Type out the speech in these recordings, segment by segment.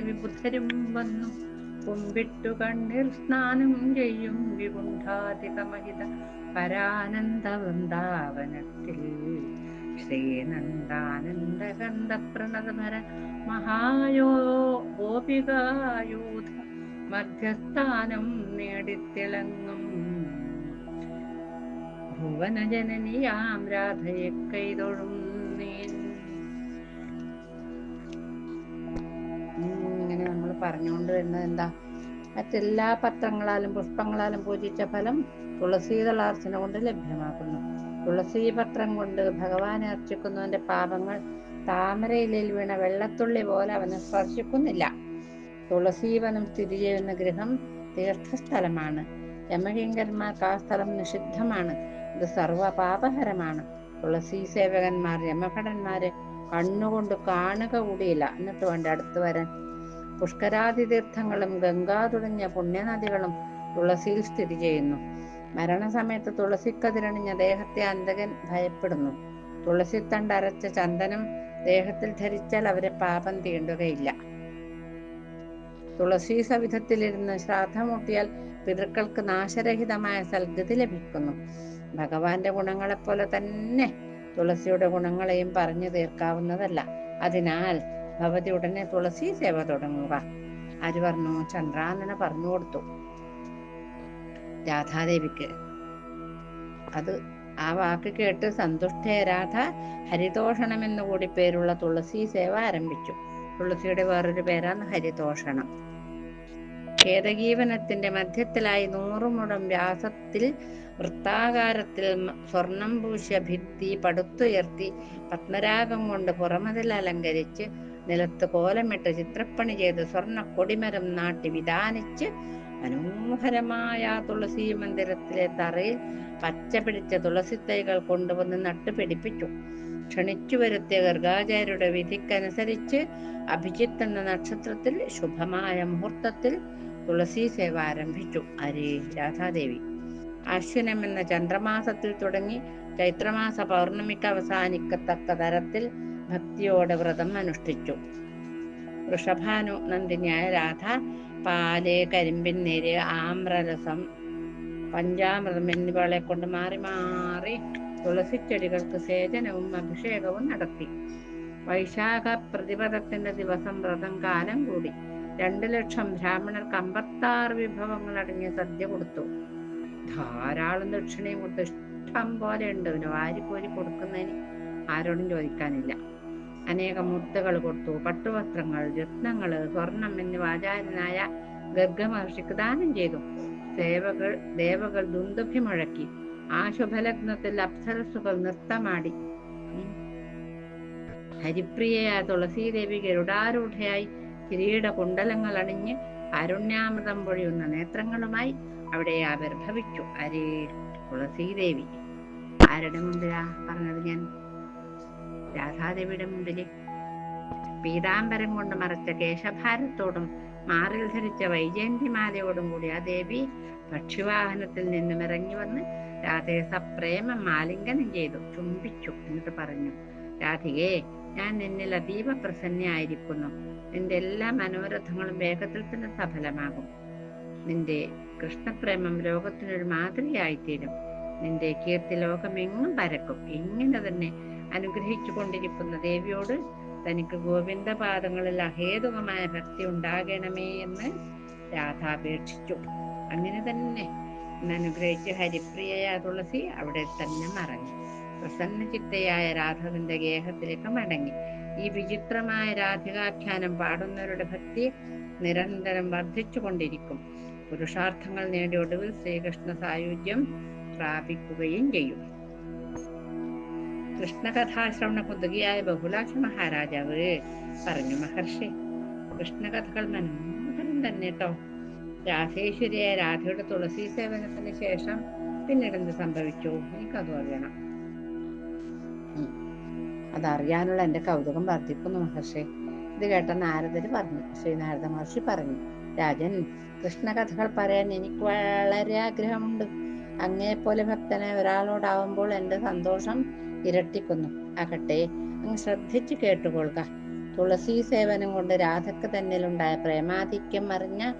വിബുദ്ധരും വന്നു. കുമ്പിട്ടു കണ്ണിൽ സ്നാനം ചെയ്യും വികുണ്ഠാധികമഹിത പരാനന്ദ വൃന്ദാവനത്തിൽ ശ്രീനന്ദാനന്ദഗന്ധ പ്രണതഭര മഹായോ ഗോപികായൂഥ മധ്യസ്ഥാനം നേടിത്തിളങ്ങും. ഭുവനജനനിയാം രാധയെ കൈതൊഴും പറഞ്ഞുകൊണ്ട് വരുന്നത് എന്താ? മറ്റെല്ലാ പത്രങ്ങളാലും പുഷ്പങ്ങളാലും പൂജിച്ച ഫലം തുളസി തളാർച്ചന കൊണ്ട് ലഭ്യമാക്കുന്നു. തുളസി പത്രം കൊണ്ട് ഭഗവാനെ അർച്ചിക്കുന്നവന്റെ പാപങ്ങൾ താമരയിലിൽ വീണ വെള്ളത്തുള്ളി പോലെ അവനെ സ്പർശിക്കുന്നില്ല. തുളസീവനം സ്ഥിതി ചെയ്യുന്ന ഗൃഹം തീർത്ഥസ്ഥലമാണ്. യമകിങ്കന്മാർക്ക് ആ സ്ഥലം നിഷിദ്ധമാണ്. ഇത് സർവപാപഹരമാണ്. തുളസി സേവകന്മാർ യമഭടന്മാരെ കണ്ണുകൊണ്ട് കാണുക കൂടിയില്ല. എന്നിട്ട് വേണ്ട അടുത്ത് വരാൻ? പുഷ്കരാതി തീർത്ഥങ്ങളും ഗംഗാ തുടങ്ങിയ പുണ്യനദികളും തുളസിയിൽ സ്ഥിതി ചെയ്യുന്നു. മരണസമയത്ത് തുളസിക്കതിരണിഞ്ഞ ദേഹത്തെ അന്തകൻ ഭയപ്പെടുന്നു. തുളസിത്തണ്ട് അരച്ച ചന്ദനം ദേഹത്തിൽ ധരിച്ചാൽ അവരെ പാപം തീണ്ടുകയില്ല. തുളസി സവിധത്തിലിരുന്ന് ശ്രാദ്ധമൂട്ടിയാൽ പിതൃക്കൾക്ക് നാശരഹിതമായ സൽഗതി ലഭിക്കുന്നു. ഭഗവാന്റെ ഗുണങ്ങളെപ്പോലെ തന്നെ തുളസിയുടെ ഗുണങ്ങളെയും പറഞ്ഞു തീർക്കാവുന്നതല്ല. അതിനാൽ ഭവതി ഉടനെ തുളസി സേവ തുടങ്ങുക. ആര് പറഞ്ഞു? ചന്ദ്രാനന പറഞ്ഞു കൊടുത്തു. രാധാദേവിക്ക്. അത് ആ വാക്ക് കേട്ട് സന്തുഷ്ടയ രാധ ഹരിതോഷണം എന്നു കൂടി പേരുള്ള തുളസി സേവ ആരംഭിച്ചു. തുളസിയുടെ വേറൊരു പേരാണ് ഹരിതോഷണം. ഖേദഗീവനത്തിന്റെ മധ്യത്തിലായി നൂറുമുടം വ്യാസത്തിൽ വൃത്താകാരത്തിൽ സ്വർണം പൂശിയ ഭിത്തി പടുത്തുയർത്തി പത്മരാഗം കൊണ്ട് പുറമതിൽ അലങ്കരിച്ച് നിലത്ത് കോലമിട്ട് ചിത്രപ്പണി ചെയ്ത് സ്വർണ കൊടിമരം നാട്ടി വിധാനിച്ച് മനോഹരമായ തുളസി മന്ദിരത്തിലെ തറയിൽ പച്ച പിടിച്ച തുളസി തൈകൾ കൊണ്ടുവന്ന് നട്ടുപിടിപ്പിച്ചു. ക്ഷണിച്ചു വരുത്തിയ ഗർഗാചാര്യരുടെ വിധിക്കനുസരിച്ച് അഭിജിത്ത് എന്ന നക്ഷത്രത്തിൽ ശുഭമായ മുഹൂർത്തത്തിൽ തുളസി സേവ ആരംഭിച്ചു. അരേ രാധാദേവി. അശ്വിനം എന്ന ചന്ദ്രമാസത്തിൽ തുടങ്ങി ചൈത്രമാസ പൗർണമിക്ക് അവസാനിക്കത്തക്ക തരത്തിൽ ഭക്തിയോടെ വ്രതം അനുഷ്ഠിച്ചു. വൃഷഭാനു നന്ദിനിയായ രാധ പാൽ കരിമ്പിൻ നീര് ആമ്രരസം പഞ്ചാമൃതം എന്നിവകളെ കൊണ്ട് മാറി മാറി തുളസിച്ചെടികൾക്ക് സേചനവും അഭിഷേകവും നടത്തി. വൈശാഖ പ്രതിപദത്തിന്റെ ദിവസം വ്രതം കാലം കൂടി. രണ്ടു ലക്ഷം ബ്രാഹ്മണർക്ക് അമ്പത്താറ് വിഭവങ്ങൾ അടങ്ങിയ സദ്യ കൊടുത്തു. ധാരാളം ദക്ഷിണയും കൊടുത്തു ഇഷ്ടം പോലെ ഉണ്ട്. പിന്നെ വാരിപ്പോരി കൊടുക്കുന്നതിന് ആരോടും ചോദിക്കാനില്ല. അനേകം മുത്തുകൾ കൊടുത്തു. പട്ടുവസ്ത്രങ്ങൾ രത്നങ്ങൾ സ്വർണം എന്നിവ ആചാര്യനായ ഗർഗമഹർഷിക്ക് ദാനം ചെയ്തു. സേവകൾ ദേവകൾ ദുന്ദഭി മുഴക്കി ആ ശുഭലഗ്നത്തിൽ അപ്സരസുകൾ നൃത്തമാടി. ഹരിപ്രിയയായ തുളസീദേവി ഗരുഡാരൂഢയായി കിരീട കുണ്ടലങ്ങൾ അണിഞ്ഞ് കാരുണ്യാമൃതം പൊഴിയുന്ന നേത്രങ്ങളുമായി അവിടെ ആവിർഭവിച്ചു. അരേ തുളസീദേവി. ആരുടെ മുമ്പിലാ പറഞ്ഞത് ഞാൻ? രാധാദേവിയുടെ മുമ്പിൽ പീതാംബരം കൊണ്ട് മറച്ച കേശഭാരത്തോടും മാറിൽ ധരിച്ച വൈജയന്തിമാലയോടും കൂടി ആ ദേവി പക്ഷിവാഹനത്തിൽ നിന്നും ഇറങ്ങി വന്ന് രാധയെ സപ്രേമം ആലിംഗനം ചെയ്തു ചുംബിച്ചു എന്നിട്ട് പറഞ്ഞു രാധികേ ഞാൻ നിന്നിൽ അതീവ പ്രസന്നയായിരിക്കുന്നു. നിന്റെ എല്ലാ മനോരഥങ്ങളും വേഗത്തിൽ തന്നെ സഫലമാകും. നിന്റെ കൃഷ്ണപ്രേമം ലോകത്തിനൊരു മാതൃകയായിത്തീരും. നിന്റെ കീർത്തി ലോകമെങ്ങും പരക്കും. ഇങ്ങനെ തന്നെ അനുഗ്രഹിച്ചു കൊണ്ടിരിക്കുന്ന ദേവിയോട് തനിക്ക് ഗോവിന്ദ പാദങ്ങളിൽ അഹേതുകമായ ഭക്തി ഉണ്ടാകണമേ എന്ന് രാധ അപേക്ഷിച്ചു അങ്ങനെ തന്നെ അനുഗ്രഹിച്ച് ഹരിപ്രിയയായ തുളസി അവിടെ തന്നെ മറഞ്ഞു. പ്രസന്ന ചിത്തയായ രാധവന്റെ ഗേഹത്തിലേക്ക് മടങ്ങി. ഈ വിചിത്രമായ രാധികാഖ്യാനം പാടുന്നവരുടെ ഭക്തി നിരന്തരം വർദ്ധിച്ചു കൊണ്ടിരിക്കും പുരുഷാർത്ഥങ്ങൾ നേടി ഒടുവിൽ ശ്രീകൃഷ്ണ സായുജ്യം പ്രാപിക്കുകയും ചെയ്യും. കൃഷ്ണകഥാശ്രവണ കുതുകിയായ ബഹുലാക്ഷ മഹാരാജാവ് പറഞ്ഞു മഹർഷി കൃഷ്ണകഥകൾ മനോഹരം തന്നെ കേട്ടോ രാധേശ്വരിയായ രാധയുടെ തുളസി സേവനത്തിന് ശേഷം പിന്നീട് എന്ത് സംഭവിച്ചു കഥ അറിയണം. അതറിയാനുള്ള എന്റെ കൗതുകം വർദ്ധിക്കുന്നു മഹർഷി. ഇത് കേട്ട നാരദര് പറഞ്ഞു. ശ്രീ നാരദ മഹർഷി പറഞ്ഞു രാജൻ കൃഷ്ണകഥകൾ പറയാൻ എനിക്ക് വളരെ ആഗ്രഹമുണ്ട്. അങ്ങേപ്പോലെ ഭക്തനായ ഒരാളോടാവുമ്പോൾ എന്റെ സന്തോഷം ഇരട്ടിക്കുന്നു. ആകട്ടെ അങ്ങ് ശ്രദ്ധിച്ചു കേട്ടുകൊള്ളുക. തുളസി സേവനം കൊണ്ട് രാധക്ക് തന്നിലുണ്ടായ പ്രേമാധിക്യം അറിഞ്ഞ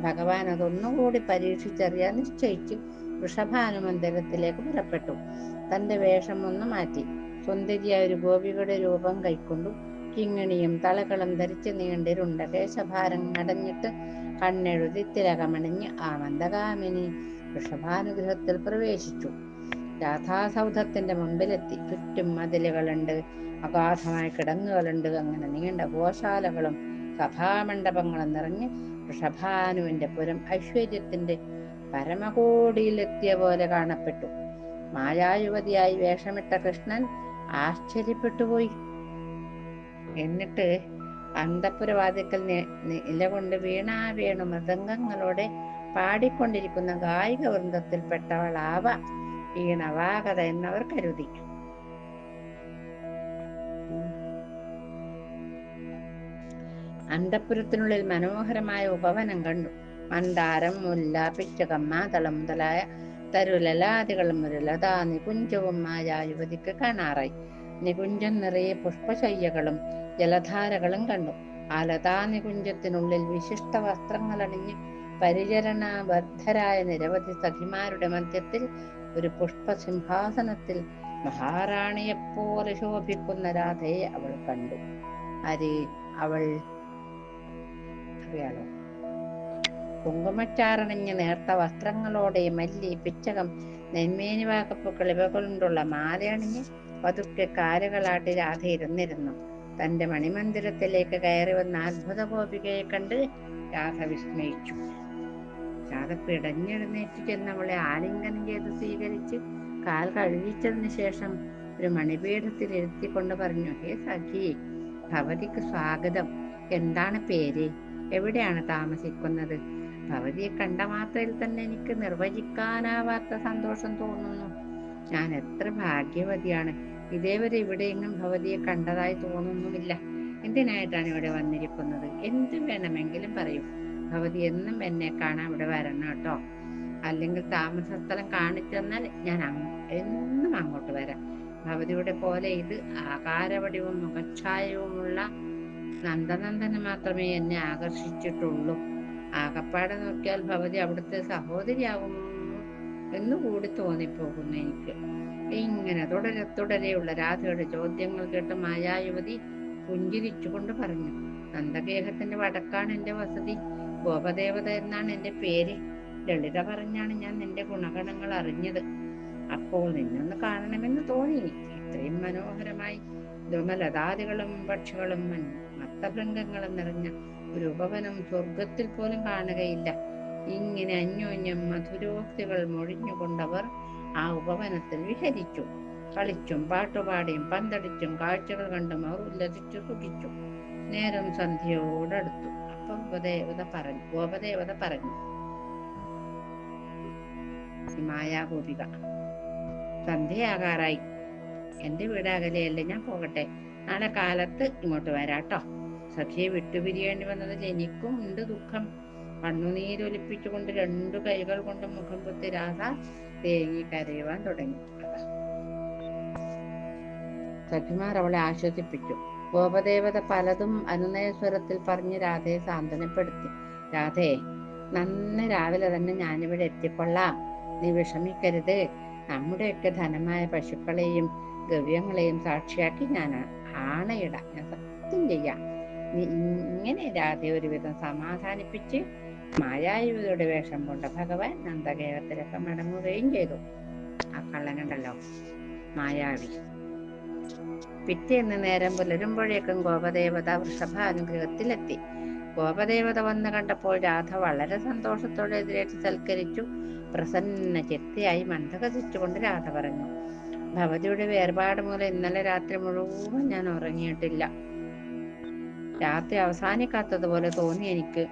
ഭഗവാൻ അതൊന്നുകൂടി പരീക്ഷിച്ചറിയാൻ നിശ്ചയിച്ചു. വൃഷഭാനുമന്ദിരത്തിലേക്ക് പുറപ്പെട്ടു. തന്റെ വേഷം ഒന്ന് മാറ്റി. സുന്ദരിയായ ഒരു ഗോപിയുടെ രൂപം കൈക്കൊണ്ടു കിങ്ങിണിയും തളകളും ധരിച്ച് നീണ്ടിരുണ്ട കേശഭാരം അടഞ്ഞിട്ട് കണ്ണെഴുതി തിലകമണിഞ്ഞ് ആ മന്ദകാമിനി വൃഷഭാനുഗ്രഹത്തിൽ പ്രവേശിച്ചു. രാധാസൗധത്തിന്റെ മുമ്പിലെത്തി. ചുറ്റും മതിലുകളുണ്ട് അഗാധമായ കിടങ്ങുകളുണ്ട് അങ്ങനെ നീണ്ട ഗോശാലകളും സഭാമണ്ഡപങ്ങളും നിറഞ്ഞ് ഋഷഭാനുവിന്റെ പുരം ഐശ്വര്യത്തിന്റെ പരമകോടിയിലെത്തിയ പോലെ കാണപ്പെട്ടു. മായായുവതിയായി വേഷമിട്ട കൃഷ്ണൻ ആശ്ചര്യപ്പെട്ടുപോയി. എന്നിട്ട് അന്തപുരവാദിക്കൽ നിലകൊണ്ട് വീണാ വീണു മൃദംഗങ്ങളോടെ പാടിക്കൊണ്ടിരിക്കുന്ന ഗായിക വൃന്ദത്തിൽപ്പെട്ടവളാവ ഈ നവാഗത എന്നവർ കരുതി. അന്തപുരത്തിനുള്ളിൽ മനോഹരമായ ഉപവനം കണ്ടു. മന്ദാരം മുല്ല പിച്ചകം മാതളം മുതലായ തരുലലാദികളും മുരലതാ നികുഞ്ചവുമായ നികുഞ്ചവും മായ യുവതിക്ക് കാണാറായി. നികുഞ്ചം നിറയെ പുഷ്പശയ്യകളും ജലധാരകളും കണ്ടു. ആ ലതാ നികുഞ്ചത്തിനുള്ളിൽ വിശിഷ്ട വസ്ത്രങ്ങൾ അണിഞ്ഞ് പരിചരണബദ്ധരായ നിരവധി സഖിമാരുടെ മധ്യത്തിൽ ഒരു പുഷ്പസിംഹാസനത്തിൽ മഹാറാണിയെപ്പോലെ ശോഭിക്കുന്ന രാധയെ അവൾ കണ്ടു. അരി അവൾ അറിയാലോ? കുങ്കുമച്ചാറണിഞ്ഞ് നേർത്ത വസ്ത്രങ്ങളോടെ മല്ലി പിച്ചകം നെന്മേനി വാക്കപ്പൂക്കൾ ഇവ കൊണ്ടുള്ള മാലയണിഞ്ഞ് പതുക്കെ കാലുകളാട്ടി രാധ ഇരുന്നിരുന്നു. തന്റെ മണിമന്ദിരത്തിലേക്ക് കയറി വന്ന അത്ഭുത ഗോപികയെ കണ്ട് രാധ വിസ്മയിച്ചു. രാധ പിടഞ്ഞെഴുന്നേറ്റ് ചെന്നവളെ ആലിംഗനം ചെയ്ത് സ്വീകരിച്ച് കാൽ കഴുകിച്ചതിന് ശേഷം ഒരു മണിപീഠത്തിൽ ഇരുത്തിക്കൊണ്ട് പറഞ്ഞു ഹേ സഖി ഭവതിക്ക് സ്വാഗതം. എന്താണ് പേര്? എവിടെയാണ് താമസിക്കുന്നത്? ഭവതിയെ കണ്ട മാത്രയിൽ തന്നെ എനിക്ക് നിർവചിക്കാനാവാത്ത സന്തോഷം തോന്നുന്നു. ഞാൻ എത്ര ഭാഗ്യവതിയാണ്. ഇതേവരെ ഇവിടെയെങ്ങും ഭവതിയെ കണ്ടതായി തോന്നുന്നുമില്ല. എന്തിനായിട്ടാണ് ഇവിടെ വന്നിരിക്കുന്നത്? എന്ത് വേണമെങ്കിലും പറയൂ. ഭവതി എന്നും എന്നെ കാണാൻ ഇവിടെ വരണം കേട്ടോ. അല്ലെങ്കിൽ താമസ സ്ഥലം കാണിച്ചു തന്നാൽ ഞാൻ എന്നും അങ്ങോട്ട് വരാം. ഭഗവതിയുടെ പോലെ ഇത് ആകാരവടിവും മുഖച്ഛായവുമുള്ള നന്ദനന്ദന് മാത്രമേ എന്നെ ആകർഷിച്ചിട്ടുള്ളൂ. ആകപ്പാടെ നോക്കിയാൽ ഭഗവതി അവിടുത്തെ സഹോദരിയാകും എന്നുകൂടി തോന്നിപ്പോകുന്നു എനിക്ക്. ഇങ്ങനെ തുടരെ തുടരെയുള്ള രാധയുടെ ചോദ്യങ്ങൾ കേട്ട് മായായുവതി പുഞ്ചിരിച്ചുകൊണ്ട് പറഞ്ഞു നന്ദഗേഹത്തിന്റെ വടക്കാണ് എന്റെ വസതി. ഗോപദേവത എന്നാണ് എന്റെ പേര്. ലളിത പറഞ്ഞാണ് ഞാൻ നിന്റെ ഗുണഗണങ്ങൾ അറിഞ്ഞത്. അപ്പോൾ നിന്നൊന്ന് കാണണമെന്ന് തോന്നി. ഇത്രയും മനോഹരമായി ധുമലതാദികളും പക്ഷികളും മത്തഭൃംഗങ്ങളും നിറഞ്ഞ ഒരു ഉപവനം സ്വർഗത്തിൽ പോലും കാണുകയില്ല. ഇങ്ങനെ അന്യോന്യം മധുരോക്തികൾ മൊഴിഞ്ഞുകൊണ്ടവർ ആ ഉപവനത്തിൽ വിഹരിച്ചു. കളിച്ചും പാട്ടുപാടിയും പന്തടിച്ചും കാഴ്ചകൾ കണ്ടും അവർ ഉല്ലസിച്ചു സുഖിച്ചു. നേരം സന്ധ്യയോടടുത്തു. അപ്പം ഉപദേവത പറഞ്ഞു ഗോപദേവത പറഞ്ഞു. മായാഗോപിക സന്ധ്യയാകാറായി. എന്റെ വീട് അകലെയല്ലേ ഞാൻ പോകട്ടെ? നാളെ കാലത്ത് ഇങ്ങോട്ട് വരാട്ടോ. സഖിയെ വിട്ടുപിരിയേണ്ടി വന്നതിൽ എനിക്കും ഉണ്ട് ദുഃഖം. കണ്ണുനീരൊലിപ്പിച്ചുകൊണ്ട് രണ്ടു കൈകൾ കൊണ്ട് മുഖം കുത്തി രാധ തേങ്ങി കരയുവാൻ തുടങ്ങി. സഖിമാർ അവളെ ആശ്വസിപ്പിച്ചു. ഗോപദേവത പലതും അനുനയസ്വരത്തിൽ പറഞ്ഞ് രാധയെ സാന്ത്വനപ്പെടുത്തി. രാധേ നന്ന രാവിലെ തന്നെ ഞാനിവിടെ എത്തിക്കൊള്ളാം. നീ വിഷമിക്കരുത്. നമ്മുടെയൊക്കെ ധനമായ പശുക്കളെയും ഗവ്യങ്ങളെയും സാക്ഷിയാക്കി ഞാൻ ആണയിടാം. ഞാൻ സത്യം ചെയ്യാം. നീ ഇങ്ങനെ രാധയെ ഒരുവിധം സമാധാനിപ്പിച്ച് മായായുവിയുടെ വേഷം കൊണ്ട ഭഗവാൻ നന്ദകേരത്തിലൊക്കെ മടങ്ങുകയും ചെയ്തു. ആ കള്ളനുണ്ടല്ലോ മായാവി. പിറ്റേന്ന് നേരം പുലരുമ്പോഴേക്കും ഗോപദേവത വൃഷഭാനുഗ്രഹത്തിലെത്തി. ഗോപദേവത വന്ന് കണ്ടപ്പോൾ രാധ വളരെ സന്തോഷത്തോടെ എതിരേറ്റ് സൽക്കരിച്ചു. പ്രസന്ന ചിത്തയായി മന്ദകസിച്ചുകൊണ്ട് രാധ പറഞ്ഞു ഭവതിയുടെ വേർപാട് മൂലം ഇന്നലെ രാത്രി മുഴുവൻ ഞാൻ ഉറങ്ങിയിട്ടില്ല. രാത്രി അവസാനിക്കാത്തതുപോലെ തോന്നി എനിക്ക്.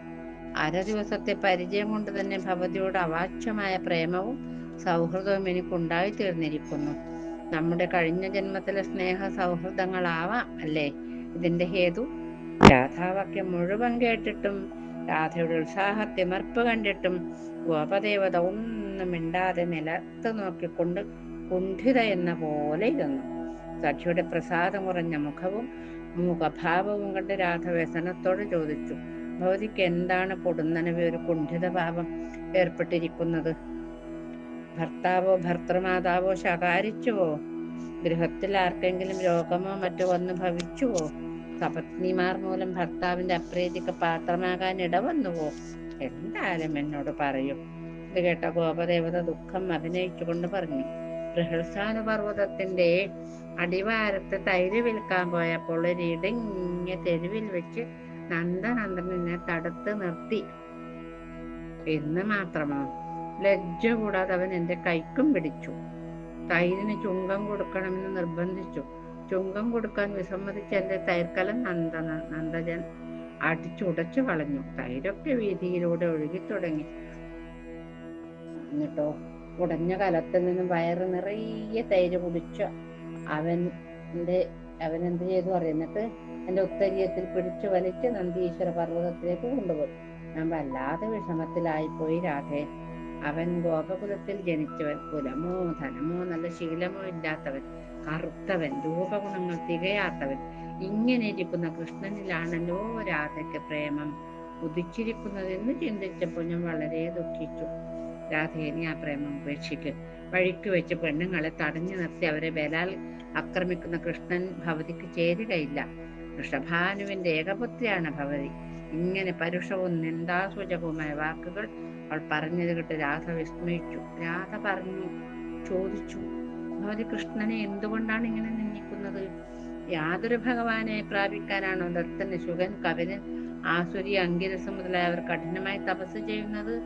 അര ദിവസത്തെ പരിചയം കൊണ്ട് തന്നെ ഭവതിയോട് അവാച്യമായ പ്രേമവും സൗഹൃദവും എനിക്കുണ്ടായി തീർന്നിരിക്കുന്നു നമ്മുടെ കഴിഞ്ഞ ജന്മത്തിലെ സ്നേഹ സൗഹൃദങ്ങളാവാം അല്ലേ? ഇതിന്റെ ഹേതു രാധാവാക്യം മുഴുവൻ കേട്ടിട്ടും രാധയുടെ ഉത്സാഹത്തിമർപ്പ് കണ്ടിട്ടും ഗോപദേവത ഒന്നും മിണ്ടാതെ നിലത്ത് നോക്കിക്കൊണ്ട് കുണ്ഠിത എന്ന പോലെ ഇരുന്നു. സഖിയുടെ പ്രസാദം കുറഞ്ഞ മുഖവും മുഖഭാവവും കണ്ട് രാധ വ്യസനത്തോട് ചോദിച്ചു ഭവതിക്ക് എന്താണ് പൊടുന്നനവി ഒരു കുണ്ഠിത ഭാവം ഏർപ്പെട്ടിരിക്കുന്നത്? ഭർത്താവോ ഭർത്തൃമാതാവോ ശകാരിച്ചുവോ? ഗൃഹത്തിൽ ആർക്കെങ്കിലും രോഗമോ മറ്റോ വന്ന് ഭവിച്ചുവോ? സപത്നിമാർ മൂലം ഭർത്താവിന്റെ അപ്രീതിക്ക് പാത്രമാകാൻ ഇടവന്നുവോ? എന്തായാലും എന്നോട് പറയും. ഇത് കേട്ട ഗോപദേവത ദുഃഖം അഭിനയിച്ചുകൊണ്ട് പറഞ്ഞു. ബൃഹസാനുപർവതത്തിന്റെ അടിവാരത്ത് തൈര് വിൽക്കാൻ പോയപ്പോൾ ഒരു ഇടുങ്ങിയ തെരുവിൽ വെച്ച് നന്ദനന്ദനെ തടുത്ത് നിർത്തി. എന്ന് മാത്രമോ? ലജ്ജ കൂടാതെ അവൻ എന്റെ കൈക്കും പിടിച്ചു. തൈരിന് ചുങ്കം കൊടുക്കണമെന്ന് നിർബന്ധിച്ചു. ചുങ്കം കൊടുക്കാൻ വിസമ്മതിച്ച എന്റെ തൈർക്കലം നന്ദ നന്ദജൻ അടിച്ചുടച്ചു കളഞ്ഞു തൈരൊക്കെ വീതിയിലൂടെ ഒഴുകി തുടങ്ങി. എന്നിട്ടോ ഉടഞ്ഞ കലത്തിൽ നിന്നും വയറ് നിറയെ തൈര് കുടിച്ചു. അവന്റെ അവൻ എന്ത് ചെയ്തു അറിയുന്നിട്ട് എന്റെ ഉത്തരീയത്തിൽ പിടിച്ചു വലിച്ച് നന്ദീശ്വര പർവതത്തിലേക്ക് കൊണ്ടുപോയി. ഞാൻ വല്ലാതെ വിഷമത്തിലായിപ്പോയി രാധേ. അവൻ ഗോപകുലത്തിൽ ജനിച്ചവൻ കുലമോ ധനമോ നല്ല ശീലമോ ഇല്ലാത്തവൻ കറുത്തവൻ രൂപഗുണങ്ങൾ തികയാത്തവൻ. ഇങ്ങനെ ഇരിക്കുന്ന കൃഷ്ണനിലാണല്ലോ രാധയ്ക്ക് പ്രേമം. ഉദിച്ചിരിക്കുന്നതെന്ന് ചിന്തിച്ചപ്പോൾ ഞാൻ വളരെ ദുഃഖിച്ചു. രാധേനി ആ പ്രേമം ഉപേക്ഷിക്ക്. വഴിക്ക് വെച്ച് പെണ്ണുങ്ങളെ തടഞ്ഞു നിർത്തി അവരെ ബലാൽ ആക്രമിക്കുന്ന കൃഷ്ണൻ ഭവതിക്ക് ചേരുകയില്ല. കൃഷ്ണഭാനുവിന്റെ ഏകപുത്രിയാണ് ഭവതി. ഇങ്ങനെ പരുഷവും നിന്ദാസൂചകവുമായ വാക്കുകൾ അവൾ പറഞ്ഞത് കേട്ട് രാധ വിസ്മയിച്ചു. രാധ പറഞ്ഞു ചോദിച്ചു ഭഗവതി കൃഷ്ണനെ എന്തുകൊണ്ടാണ് ഇങ്ങനെ നിന്ദിക്കുന്നത്? യാതൊരു ഭഗവാനെ പ്രാപിക്കാനാണോ ദത്തന് ശുഗൻ കവിനൻ ആസുരി അങ്കിരസം മുതലായവർ കഠിനമായി തപസ് ചെയ്യുന്നത്?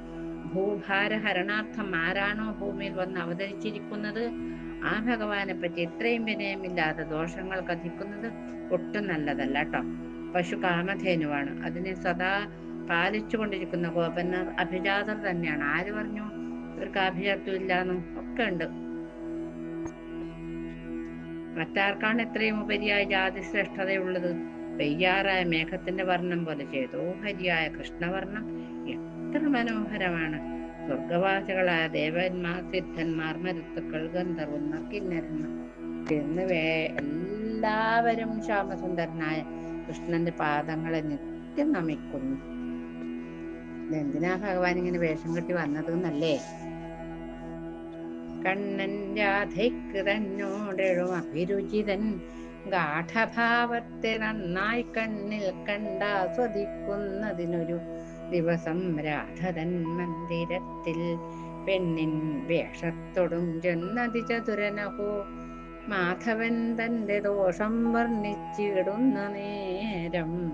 ഭൂഭാര ഹരണാർത്ഥം ആരാണോ ഭൂമിയിൽ വന്ന് അവതരിച്ചിരിക്കുന്നത്? ആ ഭഗവാനെ പറ്റി ഇത്രയും വിനയമില്ലാതെ ദോഷങ്ങൾ കഥിക്കുന്നത് ഒട്ടും നല്ലതല്ല കേട്ടോ. പശു കാമധേനുവാണ്. അതിനെ സദാ പാലിച്ചു കൊണ്ടിരിക്കുന്ന ഗോപന്മാർ അഭിജാതർ തന്നെയാണ്. ആര് പറഞ്ഞു? ഇവർക്ക് അഭിജാത്വം ഇല്ലാന്നും ഒക്കെ ഉണ്ട്. മറ്റാർക്കാണ് ഇത്രയും ഉപരിയായ ജാതി ശ്രേഷ്ഠതയുള്ളത് പെയ്യാറായ മേഘത്തിന്റെ വർണം പോലെ ചെയ്തോ ഹരിയായ കൃഷ്ണവർണം എത്ര മനോഹരമാണ്. സ്വർഗവാസികളായ ദേവന്മാർ സിദ്ധന്മാർ മരുത്തുക്കൾ ഗന്ധർവന്മാർ കിന്നരന്മാർ എന്ന് വേ എല്ലാവരും ശ്യാമസുന്ദരനായ കൃഷ്ണന്റെ പാദങ്ങളെ നിത്യം നമിക്കുന്നു. എന്തിനാ ഭഗവാൻ ഇങ്ങനെ വേഷം കെട്ടി വന്നത് എന്നല്ലേ കണ്ണൻ രാധയ്ക്ക് തന്നോടെഴും അഭിരുചിതൻ ഗാഠഭാവത്തെ നന്നായി കണ്ണിൽ കണ്ടാസ്വദിക്കുന്നതിനൊരു ദിവസം രാധതൻ മന്ദിരത്തിൽ പെണ്ണിൻ വേഷത്തൊടും ചെന്നതി ചതുരനഹോ മാധവൻ തന്റെ ദോഷം വർണിച്ചിടുന്ന നേരം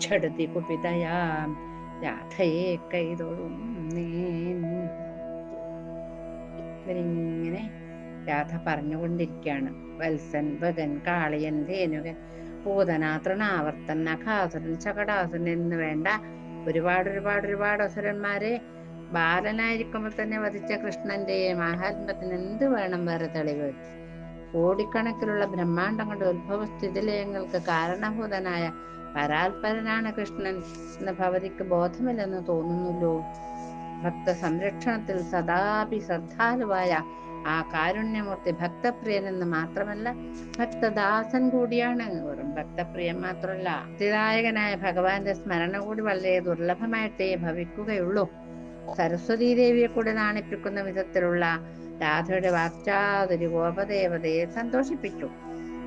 ചടുതി കുപിതയാം രാധയെ കൈതൊഴും ഇവരിങ്ങനെ രാധ പറഞ്ഞുകൊണ്ടിരിക്കുകയാണ്. വത്സൻ ഭഗൻ കാളിയൻ ധേനുകൻ പൂതനാത്രൻ ആവർത്തൻ നഖാസുരൻ ചകടാസുരൻ എന്ന് വേണ്ട ഒരുപാട് ഒരുപാട് ഒരുപാട് അസുരന്മാരെ ബാലനായിരിക്കുമ്പോൾ തന്നെ വധിച്ച കൃഷ്ണന്റെ മഹാത്മത്തിന് എന്ത് വേണം വേറെ തെളിവ്? കോടിക്കണക്കിലുള്ള ബ്രഹ്മാണ്ടങ്ങളുടെ ഉത്ഭവസ്ഥിതിലയങ്ങൾക്ക് കാരണഭൂതനായ പരാൽപരനാണ് കൃഷ്ണൻ എന്ന ഭവതിക്ക് ബോധമില്ലെന്ന് തോന്നുന്നുല്ലോ. ഭക്ത സംരക്ഷണത്തിൽ സദാപി ശ്രദ്ധാലുവായ ആ കാരുണ്യമൂർത്തി ഭക്തപ്രിയൻ എന്ന് മാത്രമല്ല ഭക്തദാസൻ കൂടിയാണ്. വെറും ഭക്തപ്രിയൻ മാത്രമല്ല തിരായകനായ ഭഗവാന്റെ സ്മരണ കൂടി വളരെ ദുർലഭമായിട്ടേ ഭവിക്കുകയുള്ളൂ. സരസ്വതീ ദേവിയെ കൂടെ നാണിപ്പിക്കുന്ന വിധത്തിലുള്ള രാധയുടെ വാക്ചാതുരി ഗോപദേവതയെ സന്തോഷിപ്പിച്ചു.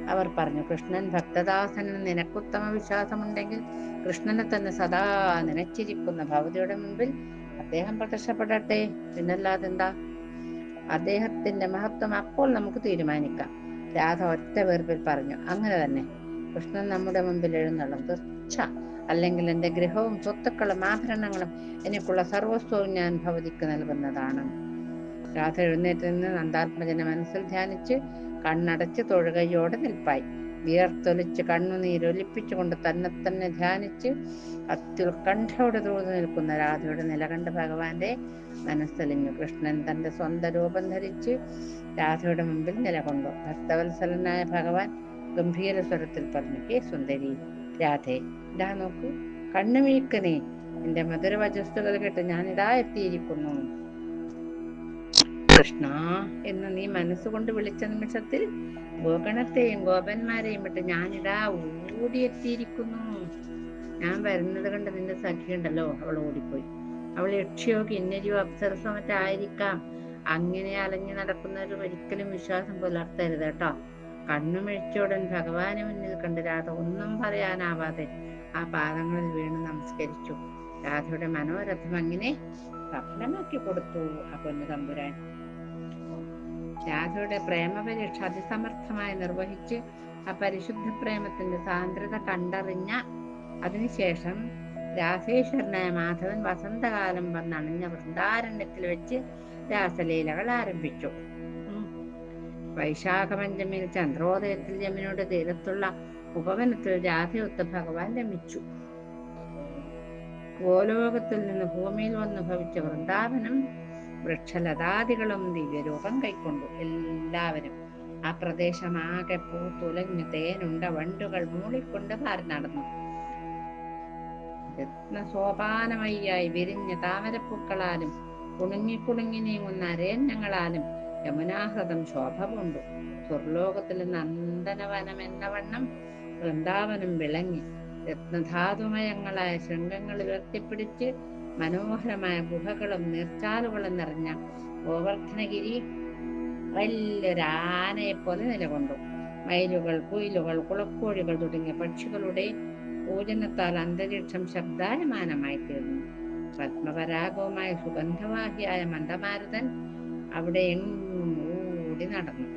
അവർ പറഞ്ഞു കൃഷ്ണൻ ഭക്തദാസന് നിനക്കുത്തമ വിശ്വാസമുണ്ടെങ്കിൽ കൃഷ്ണനെ തന്നെ സദാ നനച്ചിരിക്കുന്ന ഭവതിയുടെ മുമ്പിൽ അദ്ദേഹം പ്രത്യക്ഷപ്പെടട്ടെ. പിന്നല്ലാതെന്താ അദ്ദേഹത്തിന്റെ മഹത്വം അപ്പോൾ നമുക്ക് തീരുമാനിക്കാം. രാധ ഒറ്റ വേർപ്പിൽ പറഞ്ഞു അങ്ങനെ തന്നെ. കൃഷ്ണൻ നമ്മുടെ മുമ്പിൽ എഴുന്നള്ളും. തുച്ഛ. അല്ലെങ്കിൽ എന്റെ ഗൃഹവും സ്വത്തുക്കളും ആഭരണങ്ങളും എനിക്കുള്ള സർവസ്വവും ഞാൻ ഭവതിക്ക് നൽകുന്നതാണ്. രാധ എഴുന്നേറ്റ് നിന്ന് നന്ദാത്മജന മനസ്സിൽ ധ്യാനിച്ച് കണ്ണടച്ച് തൊഴുകയോടെ നിൽപ്പായി. വിയർത്തൊലിച്ച് കണ്ണുനീരൊലിപ്പിച്ചുകൊണ്ട് തന്നെ തന്നെ ധ്യാനിച്ച് അത്യുത്കണ്ഠയോടെ തൊഴുതു നിൽക്കുന്ന രാധയുടെ നില കണ്ട് ഭഗവാന്റെ മനസ്സലിഞ്ഞു. കൃഷ്ണൻ തന്റെ സ്വന്തം രൂപം ധരിച്ച് രാധയുടെ മുമ്പിൽ നിലകൊണ്ടു. ഭക്തവത്സലനായ ഭഗവാൻ ഗംഭീര സ്വരത്തിൽ പറഞ്ഞു ഹേ സുന്ദരി രാധേ ഇതാ നോക്കൂ കണ്ണുമീക്കനെ എന്റെ മധുരവചസ്തുകൾ കേട്ട് ഞാനിതാ എത്തിയിരിക്കുന്നു. കൃഷ്ണ എന്ന് നീ മനസ്സുകൊണ്ട് വിളിച്ച നിമിഷത്തിൽ ഗോകണത്തെയും ഗോപന്മാരെയും വിട്ട് ഞാനിതാ ഓടിയെത്തിയിരിക്കുന്നു. ഞാൻ വരുന്നത് കണ്ട് നിന്റെ സഖിയുണ്ടല്ലോ അവൾ ഓടിപ്പോയി. അവൾ യക്ഷിയോ കിന്നരിയോ അപ്സരസോ മറ്റായിരിക്കാം അങ്ങനെ അലഞ്ഞു നടക്കുന്നവർ ഒരിക്കലും വിശ്വാസം പുലർത്തരുത് കേട്ടോ. കണ്ണുമിഴിച്ചോടൻ ഭഗവാന് മുന്നിൽ കണ്ട് രാധ ഒന്നും പറയാനാവാതെ ആ പാദങ്ങളിൽ വീണ് നമസ്കരിച്ചു. രാധയുടെ മനോരഥം അങ്ങനെ സഫലമാക്കി കൊടുത്തു ആ പൊന്നു തമ്പുരാൻ. രാധയുടെ പ്രേമപരീക്ഷ അതിസമർത്ഥമായി നിർവഹിച്ച് ആ പരിശുദ്ധ പ്രേമത്തിന്റെ സാന്ദ്രത കണ്ടറിഞ്ഞ അതിനുശേഷം രാധേശ്വരനായ മാധവൻ വസന്തകാലം വന്നണിഞ്ഞ വൃന്ദാരണ്യത്തിൽ വെച്ച് രാസലീലകൾ ആരംഭിച്ചു. വൈശാഖപഞ്ചമിയിൽ ചന്ദ്രോദയത്തിൽ ജമിനോട് തീരത്തുള്ള ഉപവനത്തിൽ രാധയൊത്ത് ഭഗവാൻ രമിച്ചു ഗോലോകത്തിൽ നിന്ന് ഭൂമിയിൽ വന്ന് ഭവിച്ച വൃന്ദാവനം വൃക്ഷലതാദികളും ദിവ്യരൂപം കൈക്കൊണ്ടു എല്ലാവരും. ആ പ്രദേശമാകെ പൂത്തുലഞ്ഞു തേനുണ്ട വണ്ടുകൾ മൂളിക്കൊണ്ട് പാറി നടന്നു. രത്ന സോപാനമയ്യായി വിരിഞ്ഞ താമരപ്പൂക്കളാലും കുണുങ്ങി കുണുങ്ങി നീങ്ങുന്ന അരയന്നങ്ങളാലും യമുനാഹൃതം ശോഭ കൊണ്ടു സ്വർലോകത്തിൽ നന്ദനവനം എന്ന വണ്ണം വൃന്ദാവനം വിളങ്ങി. രത്നധാതുമയങ്ങളായ ശൃംഗങ്ങൾ ഉയർത്തിപ്പിടിച്ച് മനോഹരമായ ഗുഹകളും നീർച്ചാലുകളും നിറഞ്ഞ ഗോവർദ്ധനഗിരി വലിയൊരാനയെ പോലെ നിലകൊണ്ടു. മയിലുകൾ കുയിലുകൾ കുളക്കോഴികൾ തുടങ്ങിയ പക്ഷികളുടെ പൂജനത്താൽ അന്തരീക്ഷം ശബ്ദായമാനമായി തീർന്നു. പത്മപരാഗവുമായ സുഗന്ധവാഹിയായ മന്ദമാരുതൻ അവിടെ എങ്ങും ഓടി നടന്നു.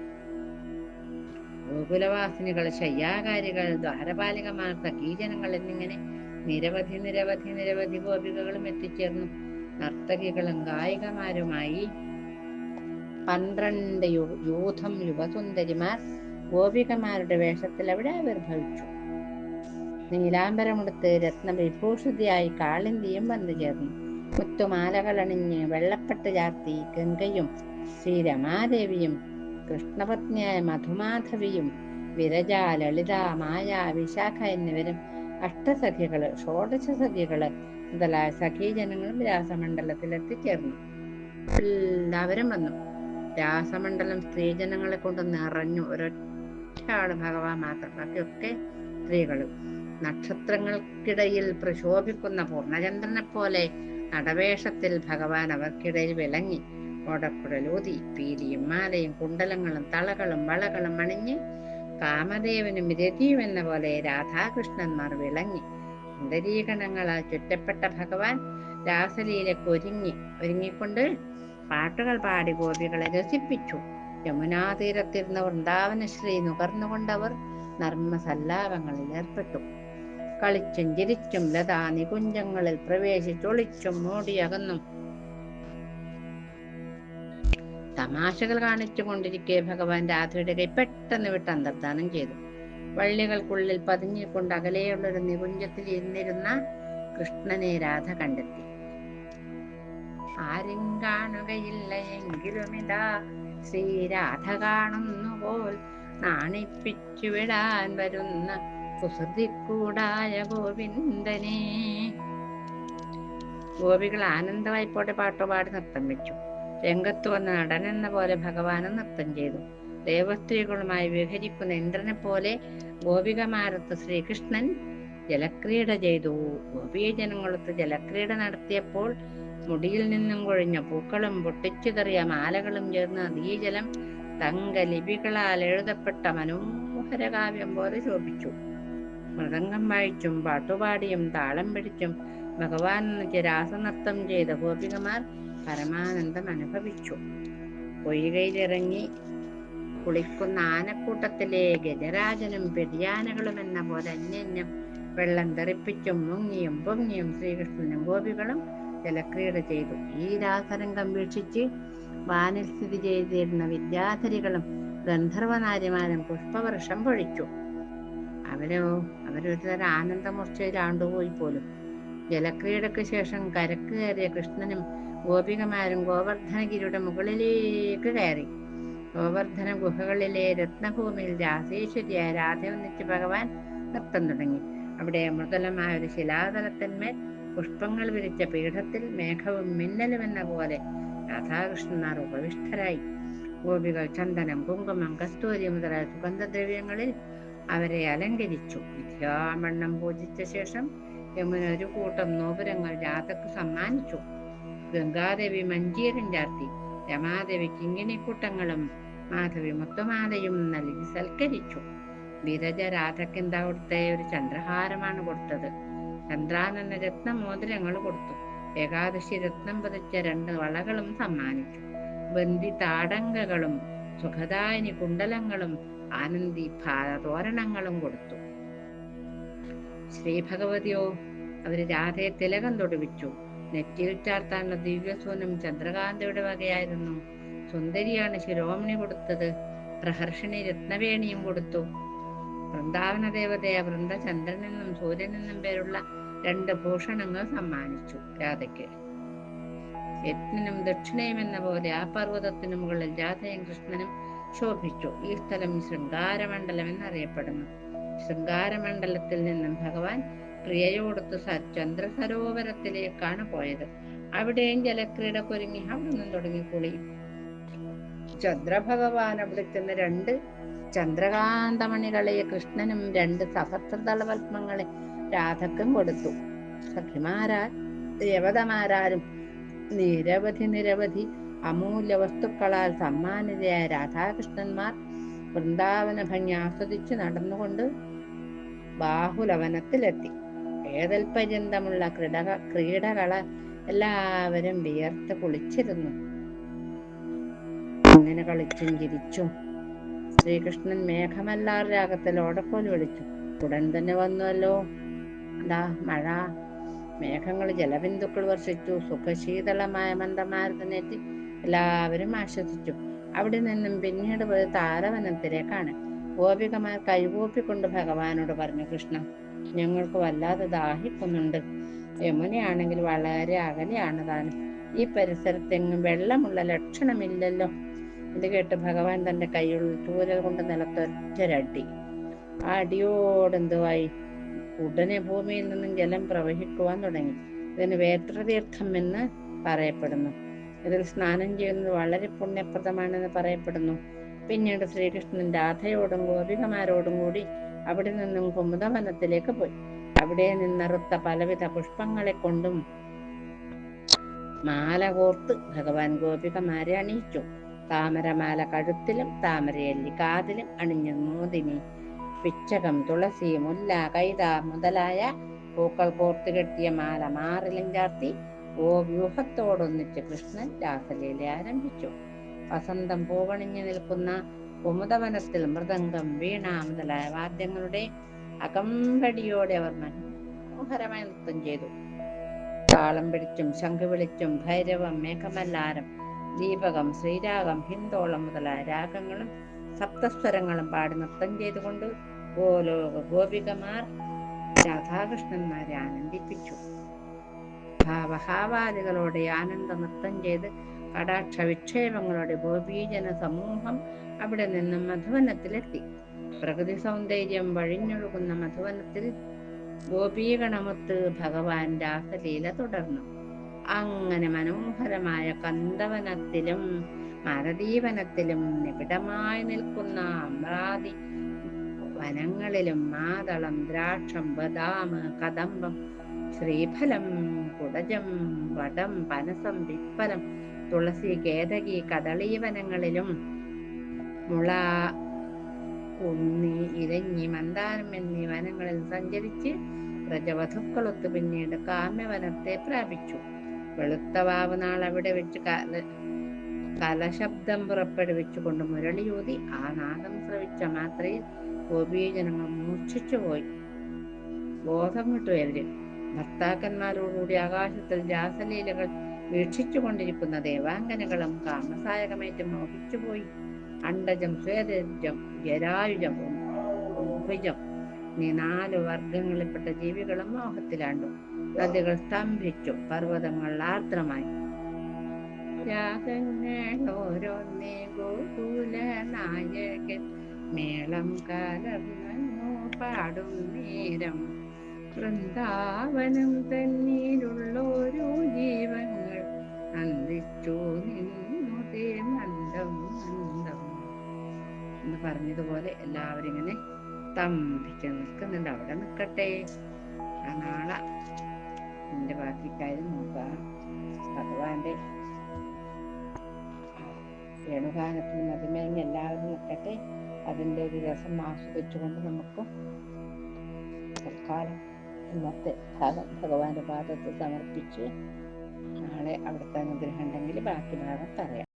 ഗോകുലവാസിനികൾ ശയ്യാകാരികൾ ദ്വാരപാലികമാർ സഖീജനങ്ങൾ എന്നിങ്ങനെ നിരവധി നിരവധി നിരവധി ഗോപികകളും എത്തിച്ചേർന്നു. നർത്തകികളും ഗായികമാരുമായി പന്ത്രണ്ട് യൂഥം യുവസുന്ദരിമാർ ഗോപികമാരുടെ വേഷത്തിൽ അവിടെ ആവിർഭവിച്ചു. നീലാംബരമെടുത്ത് രത്നവിഭൂഷിതയായി കാളിന്തിയും വന്നു ചേർന്നു. മുത്തുമാലകളണിഞ്ഞ് വെള്ളപ്പെട്ട് ചാർത്തി ഗംഗയും ശ്രീ രമാദേവിയും കൃഷ്ണപത്നിയായ മധുമാധവിയും വിരജ ലളിത മായ വിശാഖ എന്നിവരും അഷ്ടസഖികൾ ഷോഡശ സഖികൾ മുതലായ സഖീജനങ്ങളും രാസമണ്ഡലത്തിൽ എത്തിച്ചേർന്നു എല്ലാവരും വന്നു. രാസമണ്ഡലം സ്ത്രീജനങ്ങളെ കൊണ്ട് നിറഞ്ഞു. ഒരൊറ്റ ആൾ ഭഗവാൻ മാത്രം. ബാക്കിയൊക്കെ സ്ത്രീകളും. നക്ഷത്രങ്ങൾക്കിടയിൽ പ്രശോഭിക്കുന്ന പൂർണചന്ദ്രനെ പോലെ നടവേഷത്തിൽ ഭഗവാൻ അവർക്കിടയിൽ വിളങ്ങി. ഓടക്കുഴലൂതി പീലിയും മാലയും കുണ്ടലങ്ങളും തളകളും വളകളും അണിഞ്ഞ് കാമദേവനും രതിയും എന്ന പോലെ രാധാകൃഷ്ണന്മാർ വിളങ്ങി. സുന്ദരീകണങ്ങളാൽ ചുറ്റപ്പെട്ട ഭഗവാൻ രാസലീലക്ക് ഒരുങ്ങി. ഒരുങ്ങിക്കൊണ്ട് പാട്ടുകൾ പാടി ഗോപികളെ രസിപ്പിച്ചു. യമുനാ തീരത്തിരുന്ന വൃന്ദാവന ശ്രീ നുകർന്നുകൊണ്ടവർ നർമ്മസല്ലാപങ്ങളിൽ ഏർപ്പെട്ടു. കളിച്ചും ചിരിച്ചും ലതാ നികുഞ്ചങ്ങളിൽ പ്രവേശിച്ചൊളിച്ചും മൂടിയകന്നും. തമാശകൾ കാണിച്ചു കൊണ്ടിരിക്കെ ഭഗവാൻ രാധയുടെ കൈ പെട്ടെന്ന് വിട്ട് അന്തർദാനം ചെയ്തു. വള്ളികൾക്കുള്ളിൽ പതിഞ്ഞുകൊണ്ട് അകലെയുള്ളൊരു നികുഞ്ചത്തിൽ ഇരുന്നിരുന്ന കൃഷ്ണനെ രാധ കണ്ടെത്തി. ആരും കാണുകയില്ല എങ്കിലും ഇതാ ശ്രീരാധ കാണുന്നു പോൽ നാണിപ്പിച്ചു വിടാൻ വരുന്ന കുസൃതിക്കൂടായ ഗോവിന്ദനെ. ഗോപികൾ ആനന്ദവായ്പോടെ പാട്ടുപാടി നൃത്തം വെച്ചു. രംഗത്ത് വന്ന നടൻ എന്ന പോലെ ഭഗവാനും നൃത്തം ചെയ്തു. ദേവസ്ത്രീകളുമായി വിഹരിക്കുന്ന ഇന്ദ്രനെ പോലെ ഗോപികമാരത്ത് ശ്രീകൃഷ്ണൻ ജലക്രീഡ ചെയ്തു. ഗോപിയ ജനങ്ങളൊത്ത് ജലക്രീഡ നടത്തിയപ്പോൾ മുടിയിൽ നിന്നും കൊഴിഞ്ഞ പൂക്കളും പൊട്ടിച്ചുതറിയ മാലകളും ചേർന്ന നദീജലം തങ്ക ലിപികളാൽ എഴുതപ്പെട്ട മനോഹര കാവ്യം പോലെ ശോഭിച്ചു. മൃദംഗം വായിച്ചും പാട്ടുപാടിയും താളം പിടിച്ചും ഭഗവാൻ രാസനൃത്തം ചെയ്ത ഗോപികമാർ പരമാനന്ദം അനുഭവിച്ചു പൊയ്കയിലിറങ്ങി കുളിക്കുന്ന ആനക്കൂട്ടത്തിലെ ഗജരാജനും പെടിയാനകളും എന്ന പോലെ അന്യന്യം വെള്ളം തെറിപ്പിച്ചും മുങ്ങിയും പൊങ്ങിയും ശ്രീകൃഷ്ണനും ഗോപികളും ജലക്രീഡ ചെയ്തു. ഈ രാസരംഗം വീക്ഷിച്ച് വാനിൽ സ്ഥിതി ചെയ്തിരുന്ന വിദ്യാധരികളും ഗന്ധർവനാരിമാരും പുഷ്പവർഷം പൊഴിച്ചു. അവരോ അവരൊരു തരം ആനന്ദമൂർച്ചയിലാണ്ടുപോയി പോലും. ജലക്രീഡയ്ക്ക് ശേഷം കരക്ക് കയറിയ കൃഷ്ണനും ഗോപികമാരും ഗോവർദ്ധനഗിരിയുടെ മുകളിലേക്ക് കയറി. ഗോവർദ്ധന ഗുഹകളിലെ രത്നഭൂമിയിൽ രാസേശ്വരിയായ രാധ ഒന്നിച്ച് ഭഗവാൻ നൃത്തം തുടങ്ങി. അവിടെ മൃദുലമായ ഒരു ശിലാതലത്തിന്മേൽ പുഷ്പങ്ങൾ വിരിച്ച പീഠത്തിൽ മേഘവും മിന്നലും എന്ന പോലെ രാധാകൃഷ്ണന്മാർ ഉപവിഷ്ടരായി. ഗോപികൾ ചന്ദനം കുങ്കുമം കസ്തൂരി മുതലായ സുഗന്ധദ്രവ്യങ്ങളിൽ അവരെ അലങ്കരിച്ചു. വിദ്യാമണ്ണം പൂജിച്ച ശേഷം യമുന ഒരു കൂട്ടം നോപുരങ്ങൾ രാധക്ക് സമ്മാനിച്ചു. ഗംഗാദേവി മഞ്ചീരം ചാർത്തി. രമാദേവി കിങ്ങിണിക്കൂട്ടങ്ങളും മാധവി മുത്തുമാലയും നൽകി സൽക്കരിച്ചു. വിരജ രാധയ്ക്ക് എന്താ കൊടുത്ത? ഒരു ചന്ദ്രഹാരമാണ് കൊടുത്തത്. ചന്ദ്രാനന്ദ രത്നമോതിരങ്ങൾ കൊടുത്തു. ഏകാദശി രത്നം പതിച്ച രണ്ട് വളകളും സമ്മാനിച്ചു. ബന്ദി താടങ്കകളും സുഖദായിനി കുണ്ടലങ്ങളും ആനന്ദി തോരണങ്ങളും കൊടുത്തു. ശ്രീ ഭഗവതിയോ അവർ രാധയെ തിലകം തൊടുവിച്ചു. നെറ്റിയിൽ ചാർത്താനുള്ള ദിവ്യസൂനം ചന്ദ്രകാന്തയുടെ വകയായിരുന്നു. സുന്ദരിയാണ് ശിരോമണി കൊടുത്തത്. പ്രഹർഷിണി രത്നവേണിയും കൊടുത്തു. വൃന്ദാവന ദേവതയ വൃന്ദചന്ദ്രനെന്നും സൂര്യനെന്നും പേരുള്ള രണ്ട് ഭൂഷണങ്ങൾ സമ്മാനിച്ചു രാധയ്ക്ക്. യജ്ഞനും ദക്ഷിണയും എന്ന പോലെ ആ പർവതത്തിനു മുകളിൽ രാധയും കൃഷ്ണനും ശോഭിച്ചു. ഈ സ്ഥലം ശൃംഗാരമണ്ഡലം എന്നറിയപ്പെടുന്നു. ശൃംഗാരമണ്ഡലത്തിൽ നിന്നും ഭഗവാൻ പ്രിയയോടൊത്ത് ചന്ദ്ര സരോവരത്തിലേക്കാണ് പോയത്. അവിടെയും ജലക്രീഡ കൊരുങ്ങി അവിടെ നിന്നും തുടങ്ങി കുളി ചന്ദ്രഭഗവാൻ ചെന്ന് രണ്ട് ചന്ദ്രകാന്തമണികളെ കൃഷ്ണനും രണ്ട് സഹസ്രതളപത്മങ്ങളെ രാധക്കും കൊടുത്തു. സഖിമാരാ ദേവതമാരാരും നിരവധി നിരവധി അമൂല്യ വസ്തുക്കളാൽ സമ്മാനിതയായ രാധാകൃഷ്ണന്മാർ വൃന്ദാവന ഭംഗി ആസ്വദിച്ച് നടന്നുകൊണ്ട് ബാഹുലവനത്തിലെത്തി. ഏതൽ പര്യന്തമുള്ള ക്രീഡക ക്രീഡകൾ എല്ലാവരും വിയർത്ത് കുളിച്ചിരുന്നു. അങ്ങനെ കളിച്ചും ചിരിച്ചും ശ്രീകൃഷ്ണൻ മേഘമല്ലാർ രാഗത്തിൽ ഓടക്കോൽ വിളിച്ചു. ഉടൻ തന്നെ വന്നുവല്ലോ. എന്താ മഴ. മേഘങ്ങൾ ജലബിന്ദുക്കൾ വർഷിച്ചു. സുഖശീതളമായ മന്ദമാരത്തിനെത്തി എല്ലാവരും ആശ്വസിച്ചു. അവിടെ നിന്നും പിന്നീട് പോയി താരവനത്തിലേക്കാണ്. ഗോപികമാർ കൈകൂപ്പിക്കൊണ്ട് ഭഗവാനോട് പറഞ്ഞു കൃഷ്ണ ഞങ്ങൾക്ക് വല്ലാതെ ദാഹിക്കുന്നുണ്ട്. യമുനയാണെങ്കിൽ വളരെ അകലെയാണ് താനും ഈ പരിസരത്തെങ്ങും വെള്ളമുള്ള ലക്ഷണമില്ലല്ലോ. ഇത് കേട്ട് ഭഗവാൻ തന്റെ കൈയുള്ള ചൂരൽ കൊണ്ട് നിലത്തൊറ്റരടി ആ അടിയോടെന്തുവായി ഉടനെ ഭൂമിയിൽ നിന്നും ജലം പ്രവഹിക്കുവാൻ തുടങ്ങി. ഇതിന് വേത്രതീർത്ഥം എന്ന് പറയപ്പെടുന്നു. ഇതിൽ സ്നാനം ചെയ്യുന്നത് വളരെ പുണ്യപ്രദമാണെന്ന് പറയപ്പെടുന്നു. പിന്നീട് ശ്രീകൃഷ്ണൻ രാധയോടും ഗോപികമാരോടും കൂടി അവിടെ നിന്നും കുമുദവനത്തിലേക്ക് പോയി. അവിടെ നിന്നറുത്ത പലവിധ പുഷ്പങ്ങളെ കൊണ്ടും മാല കോർത്ത് ഭഗവാൻ ഗോപികമാരെ അണിയിച്ചു. താമരമാല കഴുത്തിലും താമരയല്ലി കാതിലും അണിഞ്ഞു മോദിനി. പിച്ചകം തുളസി മുല്ല കൈത മുതലായ പൂക്കൾ കോർത്ത് കെട്ടിയ മാല മാറിലും ചാർത്തി ഓ വ്യൂഹത്തോടൊന്നിച്ച് കൃഷ്ണൻ രാസലീല ആരംഭിച്ചു. വസന്തം പൂവണിഞ്ഞു നിൽക്കുന്ന കുമുദവനത്തിൽ മൃദംഗം വീണ മുതലായ വാദ്യങ്ങളുടെ അകമ്പടിയോടെ അവർ മനോഹരമായി നൃത്തം ചെയ്തു. താളം പിടിച്ചും ശംഖ് വിളിച്ചും ഭൈരവം മേഘമല്ലാരം ദീപകം ശ്രീരാഗം ഹിന്ദോളം മുതലായ രാഗങ്ങളും സപ്തസ്വരങ്ങളും പാടി നൃത്തം ചെയ്തുകൊണ്ട് ഗോലോക ഗോപികമാർ രാധാകൃഷ്ണന്മാരെ ആനന്ദിപ്പിച്ചു. ഭാവഹാവാദികളോടെ ആനന്ദ നൃത്തം ചെയ്ത് കടാക്ഷ വിക്ഷേപങ്ങളോടെ ഗോപീജന സമൂഹം അവിടെ നിന്നും മധുവനത്തിലെത്തി. പ്രകൃതി സൗന്ദര്യം വഴിഞ്ഞൊഴുകുന്ന മധുവനത്തിൽ ഗോപീഗണമൊത്ത് ഭഗവാൻ രാസലീല തുടർന്നു. അങ്ങനെ മനോഹരമായ കന്ദവനത്തിലും മരദീവനത്തിലും നിബിഡമായി നിൽക്കുന്ന അമ്രാതി വനങ്ങളിലും മാതളം ദ്രാക്ഷം ബദാം കദംബം ശ്രീഫലം കുടജം വടം പനസം പിപ്പലം തുളസി കേതകി കദളീവനങ്ങളിലും മുള ഉണ്ണി ഇരഞ്ഞി മന്ദാരം എന്നീ വനങ്ങളിൽ സഞ്ചരിച്ച് വ്രജവധുക്കളൊത്ത് പിന്നീട് കാമ്യവനത്തെ പ്രാപിച്ചു. വെളുത്ത വാവ് നാൾ അവിടെ വെച്ച് കല കലശബ്ദം പുറപ്പെടുവിച്ചുകൊണ്ട് മുരളിയൂതി ആ നാദം ശ്രവിച്ച മാത്രയിൽ ഗോപീജനങ്ങൾ മൂർച്ഛിച്ചു പോയി. ബോധം വിട്ടു എവര്? ഭർത്താക്കന്മാരോടുകൂടി ആകാശത്തിൽ രാസലീലകൾ വീക്ഷിച്ചു കൊണ്ടിരിക്കുന്ന ദേവാംഗനകളും കാമസായകമേറ്റ് മോഹിച്ചുപോയി അണ്ടജം സ്വേദജം ജരായുജം ഉഭുജം നീ നാല് വർഗങ്ങളിൽപ്പെട്ട ജീവികളും മോഹത്തിലാണ്ടു. നദികൾ സ്തംഭിച്ചു പർവതങ്ങൾ ആർദ്രമായി. രാഗങ്ങൾ ഓരോന്നേ ഗോകുല നായകൻ. മേളം കലർന്നു പാടും നേരം. വൃന്ദാവനം തന്നീലുള്ളോരോ ജീവങ്ങൾ. നന്ദിച്ചു നിന്നു നന്ദം നന്ദം എന്ന് പറഞ്ഞതുപോലെ എല്ലാവരും ഇങ്ങനെ തമ്പിച്ച് നിൽക്കുന്നുണ്ട്. അവിടെ നിൽക്കട്ടെ. ആ നാളെ എന്റെ ബാക്കി കാര്യം നോക്കാം ഭഗവാന്റെ വേണുഗാനത്തിന് മതിമേങ്ങി എല്ലാവരും നിൽക്കട്ടെ. അതിന്റെ ഒരു രസം ആസ്വദിച്ചുകൊണ്ട് നമുക്ക് തൽക്കാലം ഇന്നത്തെ ഭാഗം ഭഗവാന്റെ പാദത്തിൽ സമർപ്പിച്ച് നാളെ അവിടുത്തെ അനുഗ്രഹം ഉണ്ടെങ്കിൽ ബാക്കി ഭാഗം പറയാം.